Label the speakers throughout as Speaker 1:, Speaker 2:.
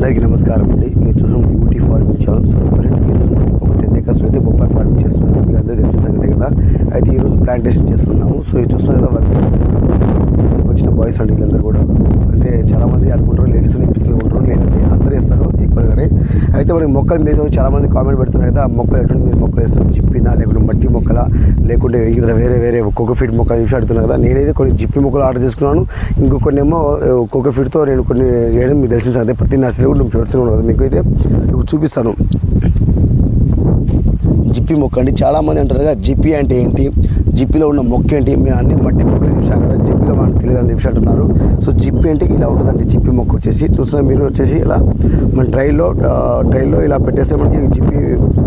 Speaker 1: అందరికీ నమస్కారం అండి. మీరు చూసిన beauty farming channel so present ఈరోజు మనం ఒక టెన్ ఏకర్స్ అయితే బొప్పాయి ఫార్మింగ్ చేస్తున్నాం. మీకు అందరూ తెలిసిన సంగతి కదా. అయితే ఈరోజు ప్లాంటేషన్ చేస్తున్నాము. సో ఇది చూస్తున్నారు కదా వర్క్ వచ్చిన బాయ్స్ అండి వీళ్ళందరూ కూడా. అంటే చాలామంది అనుకుంటారు లేడీస్ పిల్లలు ఉంటారు లేదంటే అందరూ వేస్తారు ఈక్వల్గానే అయితే మనకి మొక్కలు మీద చాలామంది కామెంట్ పెడుతున్నారు కదా ఆ మొక్కలు ఎటువంటి మీరు మొక్కలు వేస్తారు? జిప్పినా లేకుంటే మట్టి మొక్కల లేకుంటే ఇతర వేరే వేరే కోకో ఫీట్ మొక్కలు చూసి అడుగుతున్నారు కదా. నేనైతే కొన్ని జిప్పి మొక్కలు ఆర్డర్ చేసుకున్నాను. ఇంకొన్ని ఏమో కోకో ఫీట్తో నేను కొన్ని వేయడం మీకు తెలిసిన సంగతి. ప్రతి నర్సరీ కూడా నేను పెడుతున్నాను కదా మీకు అయితే. ఇప్పుడు చూపిస్తాను. జిప్పి మొక్క అండి. చాలామంది అంటారు కదా జిప్పి అంటే ఏంటి? జిప్పిలో ఉన్న మొక్క ఏంటి? మేము అన్ని మట్టి మొక్కలు చూసాం కదా జిప్పిలో మనకు తెలియదని చెప్పి అంటున్నారు సో జిప్పి అంటే ఇలా ఉంటుందండి జిప్పి మొక్క వచ్చేసి. చూసిన మీరు వచ్చేసి ఇలా మన ట్రైలో ట్రైన్లో ఇలా పెట్టేస్తే మనకి జిప్పి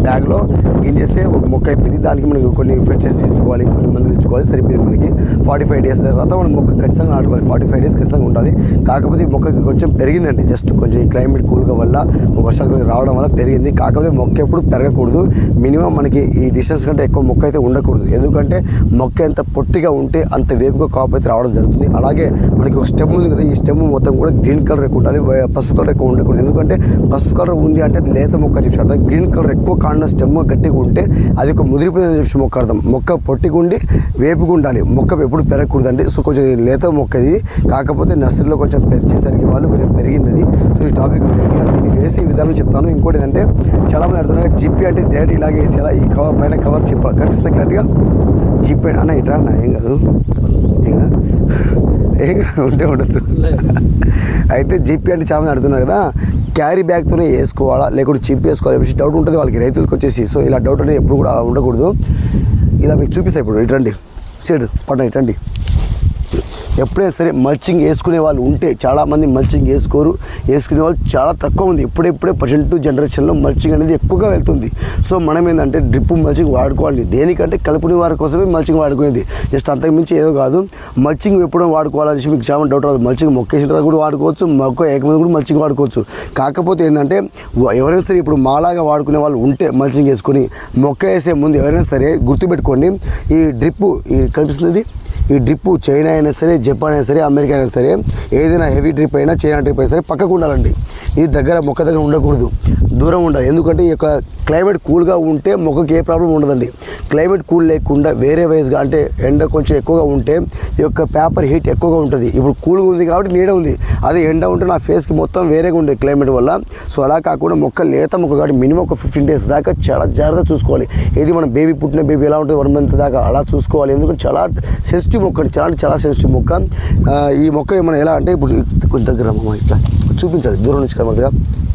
Speaker 1: బ్యాగ్లో గింజేస్తే ఒక మొక్క అయిపోయింది. దానికి మనకి కొన్ని ఫిట్సెస్ తీసుకోవాలి కొన్ని మందులు ఇచ్చుకోవాలి సరిపోయింది మనకి. ఫార్టీ ఫైవ్ డేస్ తర్వాత మనం మొక్క ఖచ్చితంగా నాటుకోవాలి. ఫార్టీ ఫైవ్ డేస్ ఖచ్చితంగా ఉండాలి. కాకపోతే ఈ మొక్క కొంచెం పెరిగిందండి జస్ట్ కొంచెం ఈ క్లైమేట్ కూల్గా వల్ల వర్షాలు కొంచెం రావడం వల్ల పెరిగింది. కాకపోతే మొక్క ఎప్పుడు పెరగకూడదు. మినిమం మనకి ఈ డిస్టెన్స్ కంటే ఎక్కువ మొక్క అయితే ఉండకూడదు. ఎందుకంటే మొక్క ఎంత పొట్టిగా ఉంటే అంత వేపుగా కాపు అయితే రావడం జరుగుతుంది. అలాగే మనకి ఒక స్టెమ్ ఉంది కదా ఈ స్టెమ్ మొత్తం కూడా గ్రీన్ కలర్ ఎక్కువ ఉండాలి పసుపు కలర్ ఎక్కువ ఉండకూడదు. ఎందుకంటే పసుపు కలర్ ఉంది అంటే అది లేత మొక్క అని చెప్పి అర్థం గ్రీన్ కలర్ ఎక్కువ కాండ స్టెమ్ గట్టిగా ఉంటే అది ఒక ముదిరిపోయిందని చెప్పి మొక్క అర్థం. మొక్క పొట్టిగుండి వేపుగా ఉండాలి. మొక్క ఎప్పుడు పెరగకూడదండి. సో కొంచెం లేత మొక్క ఇది. కాకపోతే నర్సరీలో కొంచెం పెంచేసరికి వాళ్ళు కొంచెం పెరిగింది అది సో ఈ టాపిక్ దీన్ని వేసి విధానం చెప్తాను. ఇంకోటి ఏంటంటే చాలామంది అడుగుతున్నారు జిప్పి అంటే డైరెక్ట్ ఇలాగే వేసేలా ఈ కవర్ పైన కవర్ చెప్పాలి కనిపిస్తుంది క్లారిటీగా? జిప్పి అన్న ఇట్లా అన్న ఏం కాదు. కాదు. ఏం ఉంటే ఉండొచ్చు. అయితే జిప్పి అంటే చాలా మంది అడుగుతున్నారు కదా క్యారీ బ్యాగ్తోనే వేసుకోవాలా? లేకుంటే చిప్ వేసుకోవాలి చెప్పేసి డౌట్ ఉంటుంది వాళ్ళకి రైతులకు వచ్చేసి. సో ఇలా డౌట్ అనేది ఎప్పుడు కూడా అలా ఉండకూడదు. ఇలా మీకు చూపిస్తాయి ఇప్పుడు. ఇటండి సైడ్ పట్న ఇటండి ఎప్పుడైనా సరే మల్చింగ్ వేసుకునే వాళ్ళు ఉంటే చాలామంది మల్చింగ్ వేసుకోరు. వేసుకునే వాళ్ళు చాలా తక్కువ ఉంది ఇప్పుడెప్పుడే ప్రజెంట్ జనరేషన్లో మల్చింగ్ అనేది ఎక్కువగా వెళ్తుంది. సో మనం ఏంటంటే డ్రిప్ మల్చింగ్ వాడుకోవాలి. దేనికంటే కలుపుని వారి కోసమే మల్చింగ్ వాడుకునేది. జస్ట్ అంతకుమించి ఏదో కాదు. మల్చింగ్ ఎప్పుడో వాడుకోవాలని మీకు చాలా డౌట్ రాదు. మల్చింగ్ మొక్కేసిన తర్వాత కూడా వాడుకోవచ్చు. మొక్క ఏకమంది కూడా మల్చింగ్ వాడుకోవచ్చు. కాకపోతే ఏంటంటే ఎవరైనా సరే ఇప్పుడు మాలాగా వాడుకునే వాళ్ళు ఉంటే మల్చింగ్ వేసుకొని మొక్క వేసే ముందు ఎవరైనా సరే గుర్తుపెట్టుకోండి. ఈ డ్రిప్ ఈ కనిపిస్తుంది? ఈ డ్రిప్ చైనా అయినా సరే జపాన్ అయినా సరే అమెరికా అయినా సరే ఏదైనా హెవీ డ్రిప్ అయినా చైనా డ్రిప్ అయినా సరే పక్కకు ఉండాలండి. ఇది దగ్గర మొక్క దగ్గర ఉండకూడదు. దూరం ఉండాలి. ఎందుకంటే ఈ యొక్క క్లైమేట్ కూల్గా ఉంటే మొక్కకి ఏ ప్రాబ్లం ఉండదండి. క్లైమేట్ కూల్ లేకుండా వేరే వైజ్గా అంటే ఎండ కొంచెం ఎక్కువగా ఉంటే ఈ యొక్క పేపర్ హీట్ ఎక్కువగా ఉంటుంది. ఇప్పుడు కూల్గా ఉంది కాబట్టి నీడ ఉంది. అదే ఎండ ఉంటే నా ఫేస్కి మొత్తం వేరేగా ఉండే క్లైమేట్ వల్ల. సో అలా కాకుండా మొక్క లేత మొక్క కాబట్టి మినిమం ఒక ఫిఫ్టీన్ డేస్ దాకా చాలా జాగ్రత్తగా చూసుకోవాలి. ఇది మన బేబీ పుట్టిన బేబీ ఎలా ఉంటుంది వన్ మంత్ దాకా అలా చూసుకోవాలి. ఎందుకంటే చాలా సెన్సిటివ్ మొక్క అండి. చాలా చాలా సెన్సిటివ్ మొక్క. ఈ మొక్క ఏమైనా ఎలా అంటే ఇప్పుడు కొంచెం దగ్గర ఇట్లా చూపించాలి. దూరం నుంచి కనబడదుగా.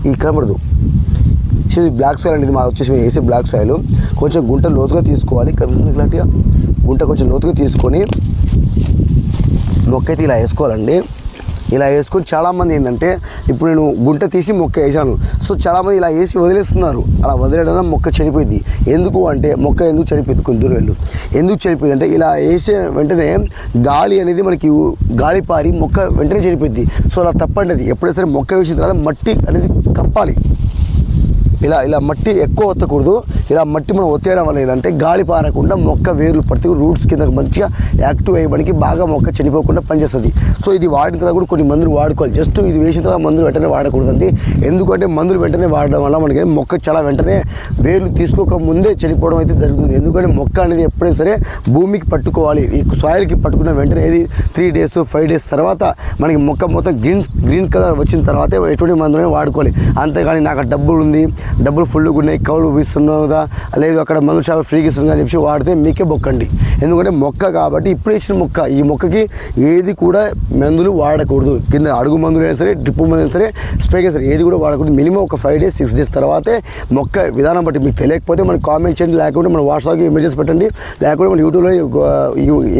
Speaker 1: ఈ కనబడదు. సో ఇది బ్లాక్ సాయిల్ అనేది మాకు వచ్చేసి మేము వేసే బ్లాక్ సాయిల్ కొంచెం గుంట లోతుగా తీసుకోవాలి. కనిపిస్తుంది ఇలాంటిగా? గుంట కొంచెం లోతుగా తీసుకొని మొక్క అయితే ఇలా వేసుకోవాలండి. ఇలా వేసుకొని చాలామంది ఏంటంటే ఇప్పుడు నేను గుంట తీసి మొక్క వేసాను సో చాలామంది ఇలా వేసి వదిలేస్తున్నారు. అలా వదిలేయడం మొక్క చనిపోయింది ఎందుకు అంటే మొక్క ఎందుకు చనిపోయింది కొంత దూరం వెళ్ళు. ఎందుకు చనిపోయింది అంటే ఇలా వేసే వెంటనే గాలి అనేది మనకి గాలి పారి మొక్క వెంటనే చనిపోయింది సో అలా తప్పండి అది. ఎప్పుడైనా సరే మొక్క వేసిన తర్వాత మట్టి అనేది కప్పాలి. ఇలా ఇలా మట్టి ఎక్కువ ఒత్తకూడదు. ఇలా మట్టి మనం ఒత్తేయడం వల్ల ఏంటంటే గాలి పారకుండా మొక్క వేర్లు పడితే రూట్స్ కింద మంచిగా యాక్టివ్ అయ్యడానికి బాగా మొక్క చనిపోకుండా పనిచేస్తుంది. సో ఇది వాడిన తర్వాత కూడా కొన్ని మందులు వాడుకోవాలి. జస్ట్ ఇది వేసిన తర్వాత మందులు వెంటనే వాడకూడదండి. ఎందుకంటే మందులు వెంటనే వాడడం వల్ల మనకి మొక్క చాలా వెంటనే వేర్లు తీసుకోక ముందే చనిపోవడం అయితే జరుగుతుంది. ఎందుకంటే మొక్క అనేది ఎప్పుడైనా సరే భూమికి పట్టుకోవాలి. ఈ సాయిల్కి పట్టుకున్న వెంటనే ఇది త్రీ డేస్ ఫైవ్ డేస్ తర్వాత మనకి మొక్క మొత్తం గ్రీన్ గ్రీన్ కలర్ వచ్చిన తర్వాత ఎటువంటి మందులైనా వాడుకోవాలి. అంతేగాని నాకు డబ్బులు ఉంది డబ్బులు ఫుల్గా ఉన్నాయి కౌలు ఇస్తున్నావు కదా లేదు అక్కడ మందు షాపు ఫ్రీగా ఇస్తున్నా అని చెప్పి వాడితే మీకే బొక్కండి. ఎందుకంటే మొక్క కాబట్టి ఇప్పుడు వేసిన మొక్క ఈ మొక్కకి ఏది కూడా మందులు వాడకూడదు. కింద అడుగు మందులు అయినా సరే డ్రిప్ మందులు అయినా సరే స్ప్రే అయినా సరే ఏది కూడా వాడకూడదు. మినిమం ఒక ఫైవ్ డేస్ సిక్స్ డేస్ తర్వాతే మొక్క విధానం బట్టి మీకు తెలియకపోతే మనకు కామెంట్ చేయండి లేకుంటే మన వాట్సాప్కి ఇమేజెస్ పెట్టండి లేకుంటే మన యూట్యూబ్లో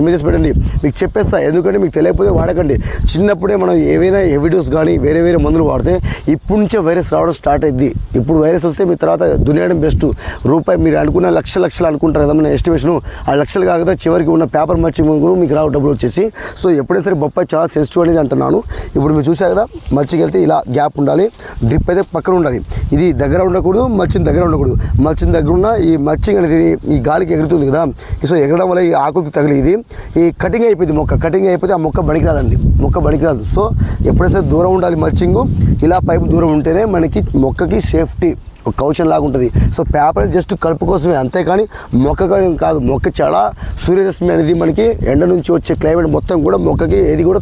Speaker 1: ఇమేజెస్ పెట్టండి. మీకు చెప్పేస్తా. ఎందుకంటే మీకు తెలియకపోతే వాడకండి. చిన్నప్పుడే మనం ఏవైనా ఎవిడోస్ కానీ వేరే వేరే మందులు వాడితే ఇప్పుడు నుంచే వైరస్ రావడం స్టార్ట్ అయింది ఇప్పుడు వైరస్ వస్తే మీ తర్వాత దునియడం బెస్ట్. రూపాయి మీరు అనుకున్న లక్ష లక్షలు అనుకుంటారు కదా మన ఎస్టిమేషన్. ఆ లక్షలు కాక తర్వాత చివరికి ఉన్న పేపర్ మల్చింగ్ మీకు రావు డబ్బులు వచ్చేసి. సో ఎప్పుడైతే సరే బొప్పాయి చాలా సెన్సిటివ్ అనేది అంటున్నాను. ఇప్పుడు మీరు చూసారు కదా మల్చింగ్ వెళ్తే ఇలా గ్యాప్ ఉండాలి. డ్రిప్ అయితే పక్కన ఉండాలి. ఇది దగ్గర ఉండకూడదు మల్చింగ్ దగ్గర ఉండకూడదు. మల్చింగ్ దగ్గర ఉన్న ఈ మల్చింగ్ అనేది ఈ గాలికి ఎగురుతుంది కదా. సో ఎగరడం వల్ల ఈ ఆకులకు తగిలి ఇది ఈ కటింగ్ అయిపోయింది మొక్క. కటింగ్ అయిపోతే ఆ మొక్క బడికి రాదండి. మొక్క బడికి రాదు. సో ఎప్పుడైతే దూరం ఉండాలి మర్చింగు. ఇలా పైపు దూరం ఉంటేనే మనకి మొక్కకి సేఫ్టీ. ఒక కౌచం లాగా ఉంటుంది. సో పేపర్ జస్ట్ కలుపు కోసమే అంతేకాని మొక్క కాదు. మొక్క చాలా సూర్యరశ్మి అనేది మనకి ఎండ నుంచి వచ్చే క్లైమేట్ మొత్తం కూడా మొక్కకి ఏది కూడా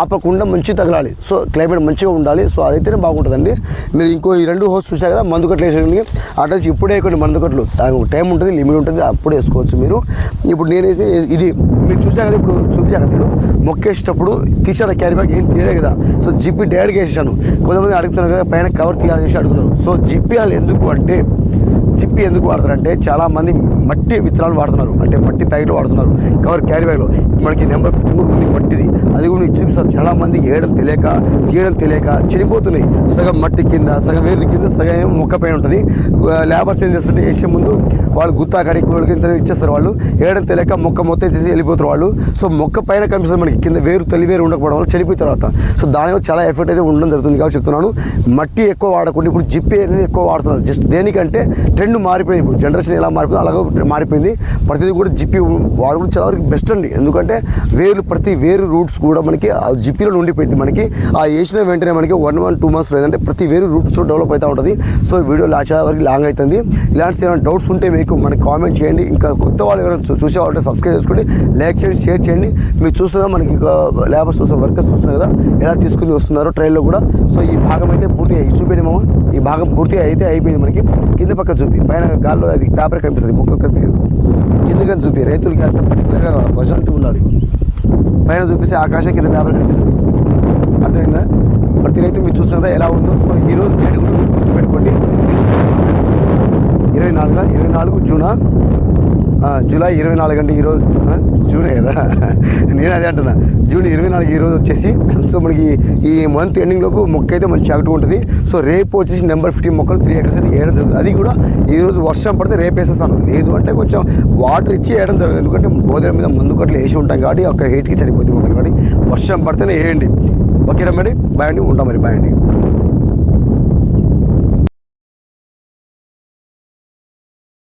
Speaker 1: ఆపకుండా మంచి తగలాలి. సో క్లైమేట్ మంచిగా ఉండాలి. సో అదైతేనే బాగుంటుందండి. మీరు ఇంకో ఈ రెండు హోస్ చూసారు కదా మందు కట్టలు వేసేయండి అడ్రస్ ఇప్పుడే కొన్ని మందు కట్టలు. దానికి ఒక టైం ఉంటుంది లిమిట్ ఉంటుంది అప్పుడు వేసుకోవచ్చు మీరు. ఇప్పుడు నేనైతే ఇది మీరు చూసాను కదా ఇప్పుడు చూపించాను కదా నేను. మొక్క వేసేటప్పుడు తీసాడు క్యారీ బ్యాగ్ ఏం తీయలే కదా. సో జిప్పి డైరెక్ట్గా వేసేసాను. కొంతమంది అడుగుతున్నారు కదా పైన కవర్ తీయాలని చెప్పి అడుగుతున్నారు. సో జిప్పి వాళ్ళు ఎందుకు అంటే చిప్పి ఎందుకు వాడతారంటే చాలామంది మట్టి విత్తనాలు వాడుతున్నారు. అంటే మట్టి ప్యాకెట్లు వాడుతున్నారు. కవర్ క్యారీ బ్యాగ్లో. మనకి నెంబర్ ఫిఫ్టీన్ కూడా ఉంది మట్టిది. అది కూడా నీకు చూపిస్తారు చాలా మంది వేయడం తెలియక తీయడం తెలియక చనిపోతున్నాయి సగం మట్టి కింద సగం వేరు కింద సగం ఏమో మొక్క పైన ఉంటుంది. లేబర్స్ ఏం చేస్తుంటే వేసే ముందు వాళ్ళు గుత్తా కడి ఇంత ఇచ్చేస్తారు వాళ్ళు. వేయడం తెలియక మొక్క మొత్తం చేసి వెళ్ళిపోతారు వాళ్ళు. సో మొక్క పైన కనిపిస్తుంది మనకి. కింద వేరు తల్లి వేరు ఉండకపోవడం వల్ల చనిపోయిన తర్వాత. సో దానివల్ల చాలా ఎఫెక్ట్ అయితే ఉండడం జరుగుతుంది కాబట్టి చెప్తున్నాను. మట్టి ఎక్కువ వాడకుండా ఇప్పుడు జిప్పి అనేది ఎక్కువ వాడుతున్నారు. జస్ట్ దేనికంటే ట్రెండ్ మారిపోయింది. ఇప్పుడు జనరేషన్ ఎలా మారిపోయిందో అలాగే మారిపోయింది. ప్రతిదీ కూడా జిప్పి వాడడం చాలా వరకు బెస్ట్ అండి. ఎందుకంటే వేరు ప్రతి వేరు రూట్స్ కూడా మనకి ఆ జిప్పిలో ఉండిపోయింది మనకి. ఆ వేసిన వెంటనే మనకి వన్ వన్ టూ మంత్స్ లేదంటే ప్రతి వేరు రూట్స్ డెవలప్ అవుతూ ఉంటుంది. సో వీడియో చాలా వరకు లాంగ్ అవుతుంది. ఇలాంటి ఏమైనా డౌట్స్ ఉంటే మీకు మనకి కామెంట్ చేయండి. ఇంకా కొత్త వాళ్ళు ఎవరైనా చూసే వాళ్ళు సబ్స్క్రైబ్ చేసుకోండి. లైక్ చేయండి షేర్ చేయండి. మీరు చూస్తున్నా మనకి లేబర్స్ చూస్తున్న వర్కర్స్ చూస్తున్నారు కదా ఎలా తీసుకుని వస్తున్నారో ట్రైన్లో కూడా. సో ఈ భాగం అయితే పూర్తి అయ్యి ఈ భాగం పూర్తి అయితే అయిపోయింది మనకి. కింద పక్క చూపి పైన గాల్లో అది పేపర్ కనిపిస్తుంది మొక్కలు కనిపించదు. కిందకని చూపి రైతులకి అంత పర్టికులర్గా వర్షాలిటీ ఉండాలి. పైన చూపిస్తే ఆకాశం కింద పేపర్ కనిపిస్తుంది. అర్థమైందా? ప్రతి రైతు మీరు చూస్తున్నదా ఎలా ఉందో. సో ఈరోజు డేట్ కూడా మీరు గుర్తుపెట్టుకోండి. ఇరవై నాలుగు? ఇరవై నాలుగు జూనా? జూలై ఇరవై నాలుగు అంటే ఈరోజు ఆ, జూనే కదా? నేను అదే అంటున్నా. జూన్ ఇరవై నాలుగు ఈ రోజు వచ్చేసి సో మనకి ఈ మంత్ ఎండింగ్ లోపు మొక్క అయితే మంచి చగటు ఉంటుంది. సో రేపు వచ్చేసి నెంబర్ ఫిఫ్టీన్ మొక్కలు త్రీ ఎకర్స్ అయితే వేయడం జరుగుతుంది. అది కూడా ఈ రోజు వర్షం పడితే రేపు వేసేస్తాను. లేదు అంటే కొంచెం వాటర్ ఇచ్చి వేయడం జరుగుతుంది. ఎందుకంటే బోధన మీద మందు కట్టలు వేసి ఉంటాం కాబట్టి ఒక హీట్కి చనిపోతుంది మొక్కలు. కాబట్టి వర్షం పడితేనే వేయండి. ఓకేనా మరి? బాయ్ అండి. ఉంటాం మరి. బాయ్ అండి.